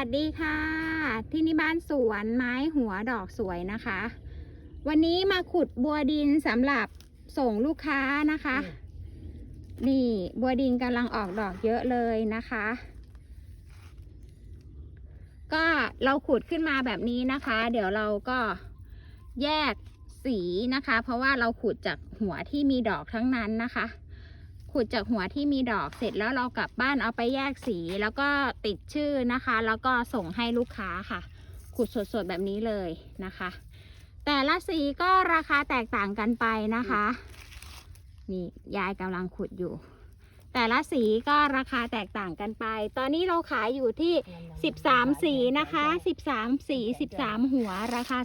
วัสดีค่ะ ที่นี่บ้านสวนไม้หัวดอกสวยนะคะ วันนี้มาขุดบัวดินสำหรับส่งลูกค้านะคะ นี่บัวดินกำลังออกดอกเยอะเลยนะคะ ก็เราขุดขึ้นมาแบบนี้นะคะ เดี๋ยวเราก็แยกสีนะคะ เพราะว่าเราขุดจากหัวที่มีดอกทั้งนั้นนะคะ ขุดจากหัวที่มีดอกเสร็จแล้วเรากลับบ้านเอาไปแยกสี แล้วก็ติดชื่อนะคะ แล้วก็ส่งให้ลูกค้าค่ะ ขุดสดๆแบบนี้เลยนะคะ แต่ละสีก็ราคาแตกต่างกันไปนะคะ นี่ยายกำลังขุดอยู่ แต่ละสีก็ราคาแตกต่างกันไป ตอนนี้เราขายอยู่ที่ 13 สีนะคะ 13 สี 13 หัว ราคา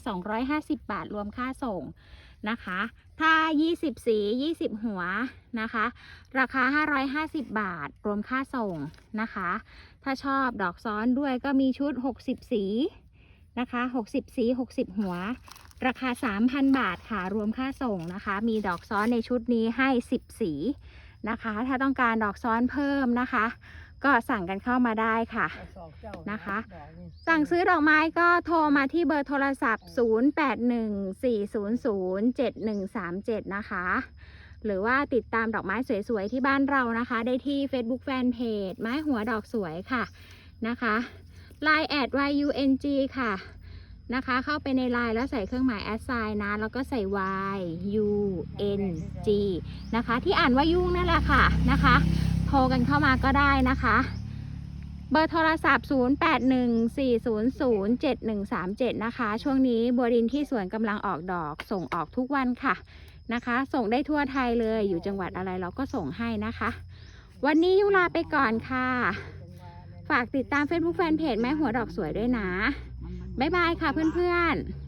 250 บาทรวมค่าส่งนะคะ ถ้า 20 สี 20 หัวนะคะ ราคา 550 บาท รวมค่าส่งนะคะ ถ้าชอบดอกซ้อนด้วยก็มีชุด 60 สีนะคะ 60 สี 60 หัว ราคา 3,000 บาทค่ะ รวมค่าส่งนะคะ มีดอกซ้อนในชุดนี้ให้ 10 สี นะคะ ถ้าต้องการดอกซ้อนเพิ่มนะคะ ก็สั่งกันเข้ามาได้ค่ะนะคะ สั่งซื้อดอกไม้ก็โทรมาที่เบอร์โทรศัพท์ 0814007137 นะคะ หรือว่าติดตามดอกไม้สวยๆ ที่บ้านเรานะคะ ได้ที่ Facebook Fanpage ไม้หัวดอกสวยค่ะนะคะ Line แอด YUNG ค่ะนะคะ เข้าไปใน Line แล้วใส่เครื่องหมายแอดไซน์นะ แล้วก็ใส่ Y U N G นะคะ ที่อ่านว่ายุ่งนั่นแหละค่ะนะคะ โทรกันเข้ามาก็ได้นะคะ เบอร์โทรศัพท์ 0814007137 นะคะ ช่วงนี้บัวดินที่สวนกำลังออกดอกส่งออกทุกวันค่ะนะคะ ส่งได้ทั่วไทยเลยอยู่จังหวัดอะไรเราก็ส่งให้นะคะ วันนี้ยุลาไปก่อนค่ะ ฝากติดตาม Facebook Fanpage แม่หัวดอกสวยด้วยนะ บ๊ายบายค่ะเพื่อนๆ